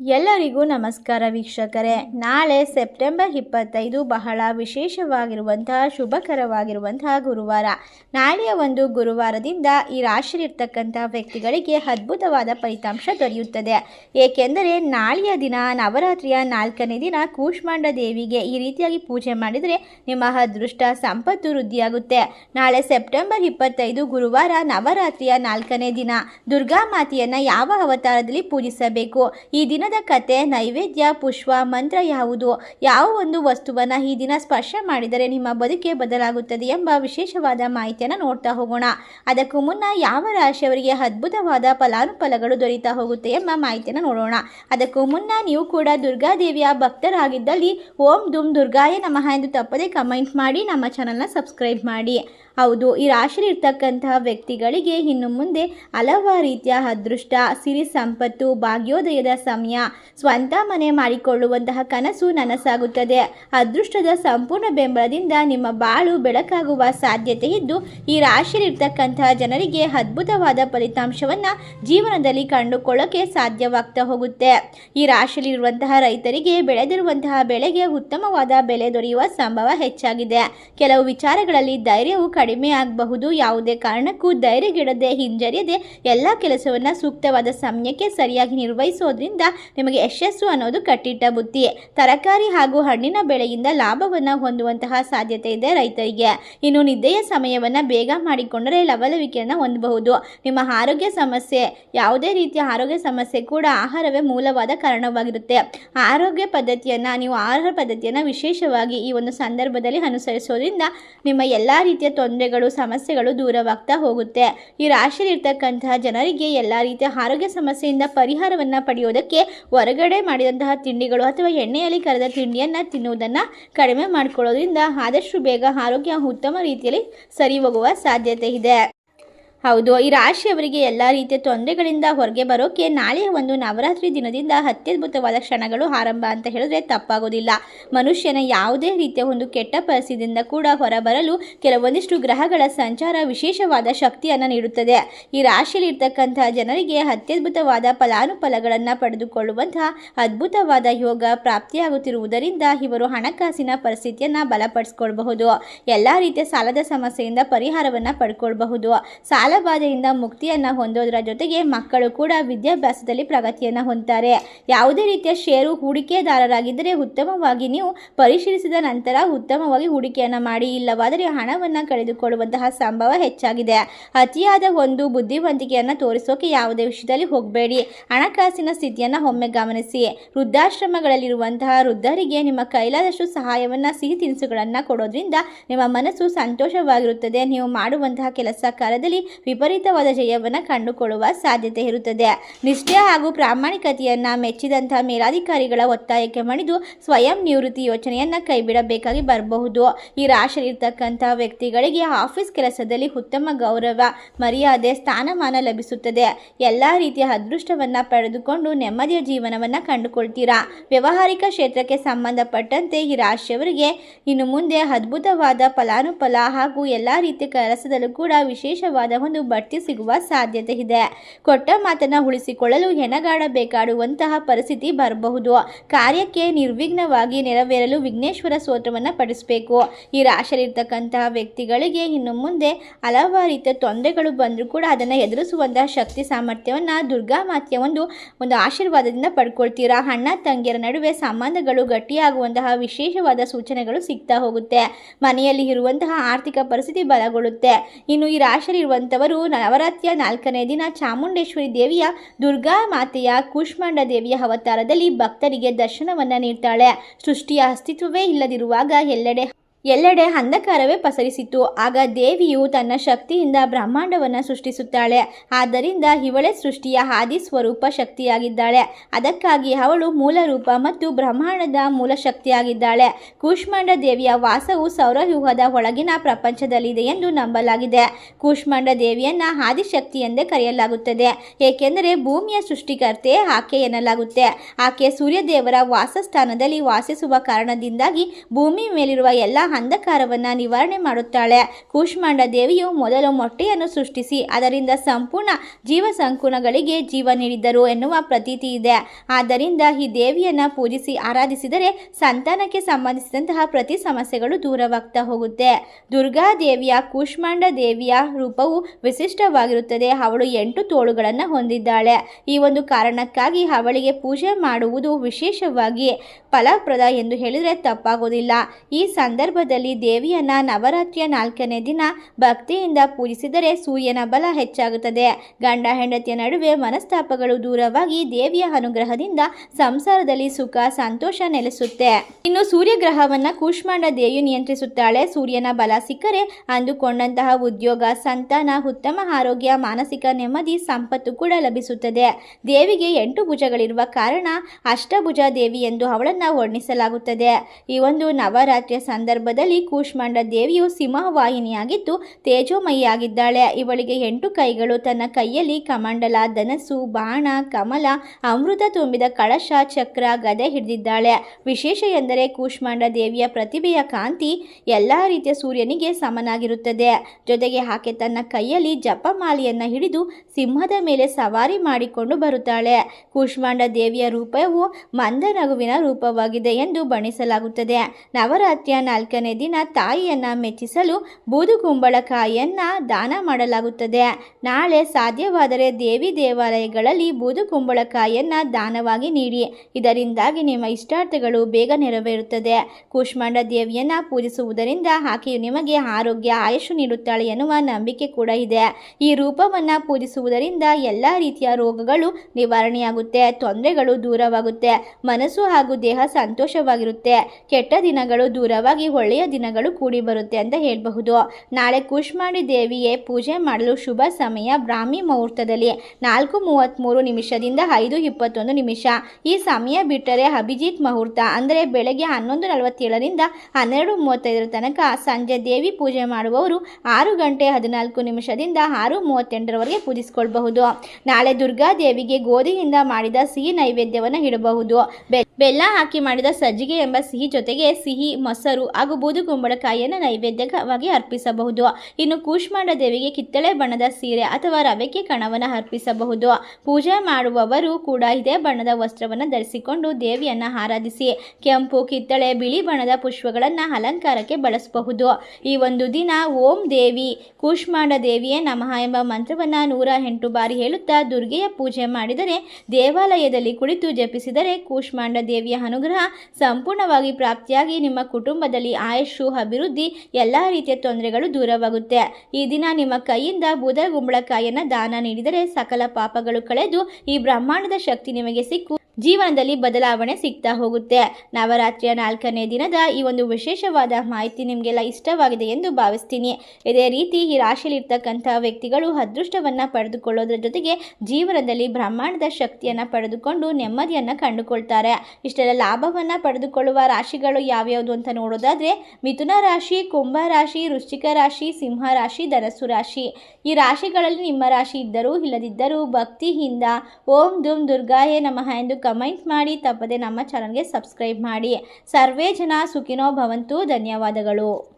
ಎಲ್ಲರಿಗೂ ನಮಸ್ಕಾರ ವೀಕ್ಷಕರೇ. ನಾಳೆ ಸೆಪ್ಟೆಂಬರ್ ಇಪ್ಪತ್ತೈದು ಬಹಳ ವಿಶೇಷವಾಗಿರುವಂತಹ, ಶುಭಕರವಾಗಿರುವಂತಹ ಗುರುವಾರ. ನಾಳೆಯ ಒಂದು ಗುರುವಾರದಿಂದ ಈ ರಾಶಿಯಲ್ಲಿರ್ತಕ್ಕಂಥ ವ್ಯಕ್ತಿಗಳಿಗೆ ಅದ್ಭುತವಾದ ಫಲಿತಾಂಶ ದೊರೆಯುತ್ತದೆ. ಏಕೆಂದರೆ ನಾಳೆಯ ದಿನ, ನವರಾತ್ರಿಯ ನಾಲ್ಕನೇ ದಿನ ಕೂಷ್ಮಾಂಡ ದೇವಿಗೆ ಈ ರೀತಿಯಾಗಿ ಪೂಜೆ ಮಾಡಿದರೆ ನಿಮ್ಮ ಅದೃಷ್ಟ ಸಂಪತ್ತು ವೃದ್ಧಿಯಾಗುತ್ತೆ. ನಾಳೆ ಸೆಪ್ಟೆಂಬರ್ ಇಪ್ಪತ್ತೈದು ಗುರುವಾರ ನವರಾತ್ರಿಯ ನಾಲ್ಕನೇ ದಿನ. ದುರ್ಗಾ ಮಾತೆಯನ್ನು ಯಾವ ಅವತಾರದಲ್ಲಿ ಪೂಜಿಸಬೇಕು? ಈ ದಿನದ ಕತೆ, ನೈವೇದ್ಯ, ಪುಷ್ಪ, ಮಂತ್ರ ಯಾವುದು? ಯಾವ ಒಂದು ವಸ್ತುವನ್ನು ಈ ದಿನ ಸ್ಪರ್ಶ ಮಾಡಿದರೆ ನಿಮ್ಮ ಬದುಕೆ ಬದಲಾಗುತ್ತದೆ ಎಂಬ ವಿಶೇಷವಾದ ಮಾಹಿತಿಯನ್ನು ನೋಡ್ತಾ ಹೋಗೋಣ. ಅದಕ್ಕೂ ಮುನ್ನ ಯಾವ ರಾಶಿಯವರಿಗೆ ಅದ್ಭುತವಾದ ಫಲಾನುಫಲಗಳು ದೊರೀತಾ ಹೋಗುತ್ತೆ ಎಂಬ ಮಾಹಿತಿಯನ್ನು ನೋಡೋಣ. ಅದಕ್ಕೂ ಮುನ್ನ ನೀವು ಕೂಡ ದುರ್ಗಾದೇವಿಯ ಭಕ್ತರಾಗಿದ್ದಲ್ಲಿ ಓಂ ದುಮ್ ದುರ್ಗಾಯ ನಮಃ ಎಂದು ತಪ್ಪದೆ ಕಮೆಂಟ್ ಮಾಡಿ, ನಮ್ಮ ಚಾನಲ್ನ ಸಬ್ಸ್ಕ್ರೈಬ್ ಮಾಡಿ. ಹೌದು, ಈ ರಾಶಿಯಲ್ಲಿ ಇರ್ತಕ್ಕಂತಹ ವ್ಯಕ್ತಿಗಳಿಗೆ ಇನ್ನು ಮುಂದೆ ಹಲವಾರು ರೀತಿಯ ಅದೃಷ್ಟ, ಸಿರಿ ಸಂಪತ್ತು, ಭಾಗ್ಯೋದಯದ ಸಮಯ, ಸ್ವಂತ ಮನೆ ಮಾಡಿಕೊಳ್ಳುವಂತಹ ಕನಸು ನನಸಾಗುತ್ತದೆ. ಅದೃಷ್ಟದ ಸಂಪೂರ್ಣ ಬೆಂಬಲದಿಂದ ನಿಮ್ಮ ಬಾಳು ಬೆಳಕಾಗುವ ಸಾಧ್ಯತೆ ಇದ್ದು, ಈ ರಾಶಿಯಲ್ಲಿ ಇರ್ತಕ್ಕಂತಹ ಜನರಿಗೆ ಅದ್ಭುತವಾದ ಫಲಿತಾಂಶವನ್ನು ಜೀವನದಲ್ಲಿ ಕಂಡುಕೊಳ್ಳೋಕೆ ಸಾಧ್ಯವಾಗ್ತಾ ಹೋಗುತ್ತೆ. ಈ ರಾಶಿಯಲ್ಲಿರುವಂತಹ ರೈತರಿಗೆ ಬೆಳೆದಿರುವಂತಹ ಬೆಳೆಗೆ ಉತ್ತಮವಾದ ಬೆಲೆ ದೊರೆಯುವ ಸಂಭವ ಹೆಚ್ಚಾಗಿದೆ. ಕೆಲವು ವಿಚಾರಗಳಲ್ಲಿ ಧೈರ್ಯವು ಕಡಿಮೆ ಆಗಬಹುದು. ಯಾವುದೇ ಕಾರಣಕ್ಕೂ ಧೈರ್ಯಗಿಡದೆ ಹಿಂಜರಿಯದೆ ಎಲ್ಲ ಕೆಲಸವನ್ನು ಸೂಕ್ತವಾದ ಸಮಯಕ್ಕೆ ಸರಿಯಾಗಿ ನಿರ್ವಹಿಸೋದ್ರಿಂದ ನಿಮಗೆ ಯಶಸ್ಸು ಅನ್ನೋದು ಕಟ್ಟಿಟ್ಟ ಬುತ್ತಿ ತರಕಾರಿ ಹಾಗೂ ಹಣ್ಣಿನ ಬೆಳೆಯಿಂದ ಲಾಭವನ್ನು ಹೊಂದುವಂತಹ ಸಾಧ್ಯತೆ ಇದೆ ರೈತರಿಗೆ. ಇನ್ನು ನಿದ್ದೆಯ ಸಮಯವನ್ನು ಬೇಗ ಮಾಡಿಕೊಂಡರೆ ಲವಲವಿಕೆಯನ್ನು ಹೊಂದಬಹುದು. ನಿಮ್ಮ ಆರೋಗ್ಯ ಸಮಸ್ಯೆ, ಯಾವುದೇ ರೀತಿಯ ಆರೋಗ್ಯ ಸಮಸ್ಯೆ ಕೂಡ ಆಹಾರವೇ ಮೂಲವಾದ ಕಾರಣವಾಗಿರುತ್ತೆ. ಆರೋಗ್ಯ ಪದ್ಧತಿಯನ್ನು, ನೀವು ಆಹಾರ ಪದ್ಧತಿಯನ್ನು ವಿಶೇಷವಾಗಿ ಈ ಒಂದು ಸಂದರ್ಭದಲ್ಲಿ ಅನುಸರಿಸೋದ್ರಿಂದ ನಿಮ್ಮ ಎಲ್ಲ ರೀತಿಯ ತೊಂದರೆಗಳು, ಸಮಸ್ಯೆಗಳು ದೂರವಾಗ್ತಾ ಹೋಗುತ್ತೆ. ಈ ರಾಶಿಯಲ್ಲಿರ್ತಕ್ಕಂತಹ ಜನರಿಗೆ ಎಲ್ಲ ರೀತಿಯ ಆರೋಗ್ಯ ಸಮಸ್ಯೆಯಿಂದ ಪರಿಹಾರವನ್ನು ಪಡೆಯೋದಕ್ಕೆ ಹೊರಗಡೆ ಮಾಡಿದಂತಹ ತಿಂಡಿಗಳು ಅಥವಾ ಎಣ್ಣೆಯಲ್ಲಿ ಕರೆದ ತಿಂಡಿಯನ್ನು ತಿನ್ನುವುದನ್ನು ಕಡಿಮೆ ಮಾಡಿಕೊಳ್ಳೋದ್ರಿಂದ ಆದಷ್ಟು ಬೇಗ ಆರೋಗ್ಯ ಉತ್ತಮ ರೀತಿಯಲ್ಲಿ ಸರಿ ಹೋಗುವ ಸಾಧ್ಯತೆ ಇದೆ. ಹೌದು, ಈ ರಾಶಿಯವರಿಗೆ ಎಲ್ಲ ರೀತಿಯ ತೊಂದರೆಗಳಿಂದ ಹೊರಗೆ ಬರೋಕೆ ನಾಳೆಯ ಒಂದು ನವರಾತ್ರಿ ದಿನದಿಂದ ಅತ್ಯದ್ಭುತವಾದ ಕ್ಷಣಗಳು ಆರಂಭ ಅಂತ ಹೇಳಿದ್ರೆ ತಪ್ಪಾಗೋದಿಲ್ಲ. ಮನುಷ್ಯನ ಯಾವುದೇ ರೀತಿಯ ಒಂದು ಕೆಟ್ಟ ಪರಿಸ್ಥಿತಿಯಿಂದ ಕೂಡ ಹೊರಬರಲು ಕೆಲವೊಂದಿಷ್ಟು ಗ್ರಹಗಳ ಸಂಚಾರ ವಿಶೇಷವಾದ ಶಕ್ತಿಯನ್ನು ನೀಡುತ್ತದೆ. ಈ ರಾಶಿಯಲ್ಲಿ ಇರ್ತಕ್ಕಂತಹ ಜನರಿಗೆ ಅತ್ಯದ್ಭುತವಾದ ಫಲಾನುಫಲಗಳನ್ನು ಪಡೆದುಕೊಳ್ಳುವಂತಹ ಅದ್ಭುತವಾದ ಯೋಗ ಪ್ರಾಪ್ತಿಯಾಗುತ್ತಿರುವುದರಿಂದ ಇವರು ಹಣಕಾಸಿನ ಪರಿಸ್ಥಿತಿಯನ್ನು ಬಲಪಡಿಸಿಕೊಳ್ಳಬಹುದು ಎಲ್ಲ ರೀತಿಯ ಸಾಲದ ಸಮಸ್ಯೆಯಿಂದ ಪರಿಹಾರವನ್ನು ಪಡ್ಕೊಳ್ಬಹುದು. ಸಾಲ ಬಾಧೆಯಿಂದ ಮುಕ್ತಿಯನ್ನು ಹೊಂದೋದರ ಜೊತೆಗೆ ಮಕ್ಕಳು ಕೂಡ ವಿದ್ಯಾಭ್ಯಾಸದಲ್ಲಿ ಪ್ರಗತಿಯನ್ನು ಹೊಂದ್ತಾರೆ. ಯಾವುದೇ ರೀತಿಯ ಷೇರು ಹೂಡಿಕೆದಾರರಾಗಿದ್ದರೆ ಉತ್ತಮವಾಗಿ ನೀವು ಪರಿಶೀಲಿಸಿದ ನಂತರ ಉತ್ತಮವಾಗಿ ಹೂಡಿಕೆಯನ್ನು ಮಾಡಿ, ಇಲ್ಲವಾದರೆ ಹಣವನ್ನು ಕಳೆದುಕೊಳ್ಳುವಂತಹ ಸಂಭವ ಹೆಚ್ಚಾಗಿದೆ. ಅತಿಯಾದ ಒಂದು ಬುದ್ಧಿವಂತಿಕೆಯನ್ನು ತೋರಿಸೋಕೆ ಯಾವುದೇ ವಿಷಯದಲ್ಲಿ ಹೋಗಬೇಡಿ. ಹಣಕಾಸಿನ ಸ್ಥಿತಿಯನ್ನು ಒಮ್ಮೆ ಗಮನಿಸಿ. ವೃದ್ಧಾಶ್ರಮಗಳಲ್ಲಿರುವಂತಹ ವೃದ್ಧರಿಗೆ ನಿಮ್ಮ ಕೈಲಾದಷ್ಟು ಸಹಾಯವನ್ನು, ಸಿಹಿ ತಿನಿಸುಗಳನ್ನು ಕೊಡೋದ್ರಿಂದ ನಿಮ್ಮ ಮನಸ್ಸು ಸಂತೋಷವಾಗಿರುತ್ತದೆ. ನೀವು ಮಾಡುವಂತಹ ಕೆಲಸ ಕಾರ್ಯದಲ್ಲಿ ವಿಪರೀತವಾದ ಜಯವನ್ನು ಕಂಡುಕೊಳ್ಳುವ ಸಾಧ್ಯತೆ ಇರುತ್ತದೆ. ನಿಷ್ಠೆ ಹಾಗೂ ಪ್ರಾಮಾಣಿಕತೆಯನ್ನು ಮೆಚ್ಚಿದಂತಹ ಮೇಲಾಧಿಕಾರಿಗಳ ಒತ್ತಾಯಕ್ಕೆ ಮಣಿದು ಸ್ವಯಂ ನಿವೃತ್ತಿ ಯೋಚನೆಯನ್ನು ಕೈಬಿಡಬೇಕಾಗಿ ಬರಬಹುದು. ಈ ರಾಶಿಯಲ್ಲಿರ್ತಕ್ಕಂಥ ವ್ಯಕ್ತಿಗಳಿಗೆ ಆಫೀಸ್ ಕೆಲಸದಲ್ಲಿ ಉತ್ತಮ ಗೌರವ, ಮರ್ಯಾದೆ, ಸ್ಥಾನಮಾನ ಲಭಿಸುತ್ತದೆ. ಎಲ್ಲ ರೀತಿಯ ಅದೃಷ್ಟವನ್ನು ಪಡೆದುಕೊಂಡು ನೆಮ್ಮದಿಯ ಜೀವನವನ್ನು ಕಂಡುಕೊಳ್ತೀರಾ? ವ್ಯವಹಾರಿಕ ಕ್ಷೇತ್ರಕ್ಕೆ ಸಂಬಂಧಪಟ್ಟಂತೆ ಈ ರಾಶಿಯವರಿಗೆ ಇನ್ನು ಮುಂದೆ ಅದ್ಭುತವಾದ ಫಲಾನುಫಲ ಹಾಗೂ ಎಲ್ಲ ರೀತಿಯ ಕೆಲಸದಲ್ಲೂ ಕೂಡ ವಿಶೇಷವಾದ ಬಡ್ತಿ ಸಿಗುವ ಸಾಧ್ಯತೆ ಇದೆ. ಕೊಟ್ಟ ಮಾತನ್ನು ಉಳಿಸಿಕೊಳ್ಳಲು ಹೆಣಗಾಡಬೇಕಾಡುವಂತಹ ಪರಿಸ್ಥಿತಿ ಬರಬಹುದು. ಕಾರ್ಯಕ್ಕೆ ನಿರ್ವಿಘ್ನವಾಗಿ ನೆರವೇರಲು ವಿಘ್ನೇಶ್ವರ ಸ್ತೋತ್ರವನ್ನು ಪಡಿಸಬೇಕು ಈ ರಾಶಿಯಲ್ಲಿರ್ತಕ್ಕಂತಹ ವ್ಯಕ್ತಿಗಳಿಗೆ ಇನ್ನು ಮುಂದೆ ಹಲವಾರು ರೀತಿಯ ತೊಂದರೆಗಳು ಬಂದರೂ ಕೂಡ ಅದನ್ನು ಎದುರಿಸುವಂತಹ ಶಕ್ತಿ ಸಾಮರ್ಥ್ಯವನ್ನು ದುರ್ಗಾ ಮಾತೆಯ ಒಂದು ಒಂದು ಆಶೀರ್ವಾದದಿಂದ ಪಡ್ಕೊಳ್ತೀರಾ? ಅಣ್ಣ, ತಂಗಿಯರ ನಡುವೆ ಸಂಬಂಧಗಳು ಗಟ್ಟಿಯಾಗುವಂತಹ ವಿಶೇಷವಾದ ಸೂಚನೆಗಳು ಸಿಗ್ತಾ ಹೋಗುತ್ತೆ. ಮನೆಯಲ್ಲಿ ಇರುವಂತಹ ಆರ್ಥಿಕ ಪರಿಸ್ಥಿತಿ ಬಲಗೊಳ್ಳುತ್ತೆ. ಇನ್ನು ಈ ರಾಶಿಯಲ್ಲಿರುವಂಥವರು ನವರಾತ್ರಿಯ ನಾಲ್ಕನೇ ದಿನ ಚಾಮುಂಡೇಶ್ವರಿ ದೇವಿಯ ದುರ್ಗಾ ಮಾತೆಯ ಕೂಷ್ಮಾಂಡ ದೇವಿಯ ಅವತಾರದಲ್ಲಿ ಭಕ್ತರಿಗೆ ದರ್ಶನವನ್ನು ನೀಡ್ತಾಳೆ. ಸೃಷ್ಟಿಯ ಅಸ್ತಿತ್ವವೇ ಇಲ್ಲದಿರುವಾಗ ಎಲ್ಲೆಡೆ ಎಲ್ಲೆಡೆ ಅಂಧಕಾರವೇ ಪಸರಿಸಿತು. ಆಗ ದೇವಿಯು ತನ್ನ ಶಕ್ತಿಯಿಂದ ಬ್ರಹ್ಮಾಂಡವನ್ನು ಸೃಷ್ಟಿಸುತ್ತಾಳೆ. ಆದ್ದರಿಂದ ಇವಳೇ ಸೃಷ್ಟಿಯ ಆದಿ ಸ್ವರೂಪ ಶಕ್ತಿಯಾಗಿದ್ದಾಳೆ. ಅದಕ್ಕಾಗಿ ಅವಳು ಮೂಲ ರೂಪ ಮತ್ತು ಬ್ರಹ್ಮಾಂಡದ ಮೂಲ ಶಕ್ತಿಯಾಗಿದ್ದಾಳೆ. ಕೂಷ್ಮಾಂಡ ದೇವಿಯ ವಾಸವು ಸೌರವ್ಯೂಹದ ಒಳಗಿನ ಪ್ರಪಂಚದಲ್ಲಿದೆ ಎಂದು ನಂಬಲಾಗಿದೆ. ಕೂಷ್ಮಾಂಡ ದೇವಿಯನ್ನ ಆದಿಶಕ್ತಿ ಎಂದೇ ಕರೆಯಲಾಗುತ್ತದೆ. ಏಕೆಂದರೆ ಭೂಮಿಯ ಸೃಷ್ಟಿಕರ್ತೆ ಆಕೆ ಎನ್ನಲಾಗುತ್ತೆ. ಆಕೆ ಸೂರ್ಯದೇವರ ವಾಸಸ್ಥಾನದಲ್ಲಿ ವಾಸಿಸುವ ಕಾರಣದಿಂದಾಗಿ ಭೂಮಿ ಮೇಲಿರುವ ಎಲ್ಲ ಅಂಧಕಾರವನ್ನು ನಿವಾರಣೆ ಮಾಡುತ್ತಾಳೆ. ಕೂಷ್ಮಾಂಡ ದೇವಿಯು ಮೊದಲು ಮೊಟ್ಟೆಯನ್ನು ಸೃಷ್ಟಿಸಿ, ಅದರಿಂದ ಸಂಪೂರ್ಣ ಜೀವ ಸಂಕುಲಗಳಿಗೆ ಜೀವ ನೀಡಿದ್ದರು ಎನ್ನುವ ಪ್ರತೀತಿ ಇದೆ. ಆದ್ದರಿಂದ ಈ ದೇವಿಯನ್ನು ಪೂಜಿಸಿ ಆರಾಧಿಸಿದರೆ ಸಂತಾನಕ್ಕೆ ಸಂಬಂಧಿಸಿದಂತಹ ಪ್ರತಿ ಸಮಸ್ಯೆಗಳು ದೂರವಾಗ್ತಾ ಹೋಗುತ್ತೆ. ದುರ್ಗಾ ದೇವಿಯ ಕೂಷ್ಮಾಂಡ ದೇವಿಯ ರೂಪವು ವಿಶಿಷ್ಟವಾಗಿರುತ್ತದೆ. ಅವಳು ಎಂಟು ತೋಳುಗಳನ್ನು ಹೊಂದಿದ್ದಾಳೆ. ಈ ಒಂದು ಕಾರಣಕ್ಕಾಗಿ ಅವಳಿಗೆ ಪೂಜೆ ಮಾಡುವುದು ವಿಶೇಷವಾಗಿ ಫಲಪ್ರದ ಎಂದು ಹೇಳಿದರೆ ತಪ್ಪಾಗೋದಿಲ್ಲ. ಈ ಸಂದರ್ಭದಲ್ಲಿ ದೇವಿಯನ್ನ ನವರಾತ್ರಿಯ ನಾಲ್ಕನೇ ದಿನ ಭಕ್ತಿಯಿಂದ ಪೂಜಿಸಿದರೆ ಸೂರ್ಯನ ಬಲ ಹೆಚ್ಚಾಗುತ್ತದೆ. ಗಂಡ ಹೆಂಡತಿಯ ನಡುವೆ ಮನಸ್ತಾಪಗಳು ದೂರವಾಗಿ ದೇವಿಯ ಅನುಗ್ರಹದಿಂದ ಸಂಸಾರದಲ್ಲಿ ಸುಖ, ಸಂತೋಷ ನೆಲೆಸುತ್ತೆ. ಇನ್ನು ಸೂರ್ಯಗ್ರಹವನ್ನ ಕೂಷ್ಮಾಂಡ ದೇವಿ ನಿಯಂತ್ರಿಸುತ್ತಾಳೆ. ಸೂರ್ಯನ ಬಲ ಸಿಕ್ಕರೆ ಅಂದುಕೊಂಡಂತಹ ಉದ್ಯೋಗ, ಸಂತಾನ, ಉತ್ತಮ ಆರೋಗ್ಯ, ಮಾನಸಿಕ ನೆಮ್ಮದಿ, ಸಂಪತ್ತು ಕೂಡ ಲಭಿಸುತ್ತದೆ. ದೇವಿಗೆ ಎಂಟು ಭುಜಗಳಿರುವ ಕಾರಣ ಅಷ್ಟಭುಜ ದೇವಿ ಎಂದು ಅವಳನ್ನ ವರ್ಣಿಸಲಾಗುತ್ತದೆ. ಈ ಒಂದು ನವರಾತ್ರಿಯ ಸಂದರ್ಭದಲ್ಲಿ ಕೂಷ್ಮಾಂಡ ದೇವಿಯು ಸಿಂಹವಾಹಿನಿಯಾಗಿದ್ದು ತೇಜೋಮಯಿಯಾಗಿದ್ದಾಳೆ. ಇವಳಿಗೆ ಎಂಟು ಕೈಗಳು. ತನ್ನ ಕೈಯಲ್ಲಿ ಕಮಂಡಲ, ಧನಸ್ಸು, ಬಾಣ, ಕಮಲ, ಅಮೃತ ತುಂಬಿದ ಕಳಶ, ಚಕ್ರ, ಗದೆ ಹಿಡಿದಿದ್ದಾಳೆ. ವಿಶೇಷ ಎಂದರೆ ಕೂಷ್ಮಾಂಡ ದೇವಿಯ ಪ್ರತಿಭೆಯ ಕಾಂತಿ ಎಲ್ಲ ರೀತಿಯ ಸೂರ್ಯನಿಗೆ ಸಮನಾಗಿರುತ್ತದೆ. ಜೊತೆಗೆ ಆಕೆ ತನ್ನ ಕೈಯಲ್ಲಿ ಜಪಮಾಲೆಯನ್ನು ಹಿಡಿದು ಸಿಂಹದ ಮೇಲೆ ಸವಾರಿ ಮಾಡಿಕೊಂಡು ಬರುತ್ತಾಳೆ. ಕೂಷ್ಮಾಂಡ ದೇವಿಯ ರೂಪವು ಮಂದ ನಗುವಿನ ರೂಪವಾಗಿದೆ ಎಂದು ಬಣಿಸಲಾಗುತ್ತದೆ ನವರಾತ್ರಿಯ ನಾಲ್ಕನೇ ದಿನ ತಾಯಿಯನ್ನ ಮೆಚ್ಚಿಸಲು ಬೂದುಕುಂಬಳಕಾಯಿಯನ್ನು ದಾನ ಮಾಡಲಾಗುತ್ತದೆ. ನಾಳೆ ಸಾಧ್ಯವಾದರೆ ದೇವಿ ದೇವಾಲಯಗಳಲ್ಲಿ ಬೂದುಕುಂಬಳಕಾಯಿಯನ್ನು ದಾನವಾಗಿ ನೀಡಿ. ಇದರಿಂದಾಗಿ ನಿಮ್ಮ ಇಷ್ಟಾರ್ಥಗಳು ಬೇಗ ನೆರವೇರುತ್ತದೆ. ಕೂಷ್ಮಾಂಡ ದೇವಿಯನ್ನ ಪೂಜಿಸುವುದರಿಂದ ಆಕೆಯು ನಿಮಗೆ ಆರೋಗ್ಯ ಆಯುಷು ನೀಡುತ್ತಾಳೆ ಎನ್ನುವ ನಂಬಿಕೆ ಕೂಡ ಇದೆ. ಈ ರೂಪವನ್ನ ಪೂಜಿಸುವುದರಿಂದ ಎಲ್ಲ ರೀತಿಯ ರೋಗಗಳು ನಿವಾರಣೆಯಾಗುತ್ತೆ, ತೊಂದರೆಗಳು ದೂರವಾಗುತ್ತೆ, ಮನಸ್ಸು ಹಾಗೂ ದೇಹ ಸಂತೋಷವಾಗಿರುತ್ತೆ. ಕೆಟ್ಟ ದಿನಗಳು ದೂರವಾಗಿ ಒಳ್ಳೆಯ ದಿನಗಳು ಕೂಡಿ ಬರುತ್ತೆ ಅಂತ ಹೇಳಬಹುದು. ನಾಳೆ ಕುಷ್ಮಾಂಡಿ ದೇವಿಯೇ ಪೂಜೆ ಮಾಡಲು ಶುಭ ಸಮಯ ಬ್ರಾಹ್ಮಿ ಮುಹೂರ್ತದಲ್ಲಿ. ನಾಲ್ಕು ಮೂವತ್ತ್ಮೂರು ನಿಮಿಷದಿಂದ ಐದು ಇಪ್ಪತ್ತೊಂದು ನಿಮಿಷ. ಈ ಸಮಯ ಬಿಟ್ಟರೆ ಅಭಿಜಿತ್ ಮುಹೂರ್ತ, ಅಂದರೆ ಬೆಳಗ್ಗೆ ಹನ್ನೊಂದು ನಲವತ್ತೇಳರಿಂದ ಹನ್ನೆರಡು ಮೂವತ್ತೈದರ ತನಕ ಸಂಜೆ ದೇವಿ ಪೂಜೆ ಮಾಡುವವರು ಆರು ಗಂಟೆ ಹದಿನಾಲ್ಕು ನಿಮಿಷದಿಂದ ಆರು ಮೂವತ್ತೆಂಟರವರೆಗೆ ಪೂಜಿಸಿಕೊಳ್ಳಬಹುದು ನಾಳೆ ದುರ್ಗಾ ದೇವಿಗೆ ಗೋಧಿಯಿಂದ ಮಾಡಿದ ಸಿಹಿ ನೈವೇದ್ಯವನ್ನು ಇಡಬಹುದು. ಬೆಲ್ಲ ಹಾಕಿ ಮಾಡಿದ ಸಜ್ಜಿಗೆ ಎಂಬ ಸಿಹಿ ಜೊತೆಗೆ ಸಿಹಿ, ಮೊಸರು ಹಾಗೂ ಬೂದುಗುಂಬಳಕಾಯಿಯನ್ನು ನೈವೇದ್ಯವಾಗಿ ಅರ್ಪಿಸಬಹುದು. ಇನ್ನು ಕೂಷ್ಮಾಂಡ ದೇವಿಗೆ ಕಿತ್ತಳೆ ಬಣ್ಣದ ಸೀರೆ ಅಥವಾ ರವೆಕೆ ಕಣವನ್ನು ಅರ್ಪಿಸಬಹುದು. ಪೂಜೆ ಮಾಡುವವರು ಕೂಡ ಇದೇ ಬಣ್ಣದ ವಸ್ತ್ರವನ್ನು ಧರಿಸಿಕೊಂಡು ದೇವಿಯನ್ನು ಆರಾಧಿಸಿ, ಕೆಂಪು, ಕಿತ್ತಳೆ, ಬಿಳಿ ಬಣ್ಣದ ಪುಷ್ಪಗಳನ್ನು ಅಲಂಕಾರಕ್ಕೆ ಬಳಸಬಹುದು. ಈ ಒಂದು ದಿನ ಓಂ ದೇವಿ, ಕೂಷ್ಮಾಂಡ ದೇವಿಯೇ ನಮಃ ಎಂಬ ಮಂತ್ರವನ್ನು ನೂರ ಬಾರಿ ಹೇಳುತ್ತಾ ದುರ್ಗೆಯ ಪೂಜೆ ಮಾಡಿದರೆ, ದೇವಾಲಯದಲ್ಲಿ ಕುಳಿತು ಜಪಿಸಿದರೆ ಕೂಷ್ಮಾಂಡ ದೇವಿಯ ಅನುಗ್ರಹ ಸಂಪೂರ್ಣವಾಗಿ ಪ್ರಾಪ್ತಿಯಾಗಿ ನಿಮ್ಮ ಕುಟುಂಬದಲ್ಲಿ ಆಯುಷು ಅಭಿವೃದ್ಧಿ, ಎಲ್ಲ ರೀತಿಯ ತೊಂದರೆಗಳು ದೂರವಾಗುತ್ತೆ. ಈ ದಿನ ನಿಮ್ಮ ಕೈಯಿಂದ ಬುಧ ಗುಂಬಳಕಾಯಿಯನ್ನು ದಾನ ನೀಡಿದರೆ ಸಕಲ ಪಾಪಗಳು ಕಳೆದು ಈ ಬ್ರಹ್ಮಾಂಡದ ಶಕ್ತಿ ನಿಮಗೆ ಸಿಕ್ಕು. ಜೀವನದಲ್ಲಿ ಬದಲಾವಣೆ ಸಿಗ್ತಾ ಹೋಗುತ್ತೆ. ನವರಾತ್ರಿಯ ನಾಲ್ಕನೇ ದಿನದ ಈ ಒಂದು ವಿಶೇಷವಾದ ಮಾಹಿತಿ ನಿಮಗೆಲ್ಲ ಇಷ್ಟವಾಗಿದೆ ಎಂದು ಭಾವಿಸ್ತೀನಿ. ಇದೇ ರೀತಿ ಈ ರಾಶಿಯಲ್ಲಿರ್ತಕ್ಕಂಥ ವ್ಯಕ್ತಿಗಳು ಅದೃಷ್ಟವನ್ನು ಪಡೆದುಕೊಳ್ಳೋದ್ರ ಜೊತೆಗೆ ಜೀವನದಲ್ಲಿ ಬ್ರಹ್ಮಾಂಡದ ಶಕ್ತಿಯನ್ನು ಪಡೆದುಕೊಂಡು ನೆಮ್ಮದಿಯನ್ನು ಕಂಡುಕೊಳ್ತಾರೆ. ಇಷ್ಟೆಲ್ಲ ಲಾಭವನ್ನು ಪಡೆದುಕೊಳ್ಳುವ ರಾಶಿಗಳು ಯಾವ್ಯಾವುದು ಅಂತ ನೋಡೋದಾದರೆ ಮಿಥುನ ರಾಶಿ, ಕುಂಭ ರಾಶಿ, ವೃಶ್ಚಿಕ ರಾಶಿ, ಸಿಂಹ ರಾಶಿ, ಧನಸ್ಸು ರಾಶಿ. ಈ ರಾಶಿಗಳಲ್ಲಿ ನಿಮ್ಮ ರಾಶಿ ಇದ್ದರೂ ಇಲ್ಲದಿದ್ದರೂ ಭಕ್ತಿಯಿಂದ ಓಂ ದುಮ್ ದುರ್ಗಾಯೇ ನಮಃ ಎಂದು ಕಮೆಂಟ್ ಮಾಡಿ ತಪ್ಪದೆ ನಮ್ಮ ಚಾನಲ್ಗೆ ಸಬ್ಸ್ಕ್ರೈಬ್ ಮಾಡಿ. ಸರ್ವೇ ಜನ ಸುಖಿನೋ ಭವಂತು. ಧನ್ಯವಾದಗಳು.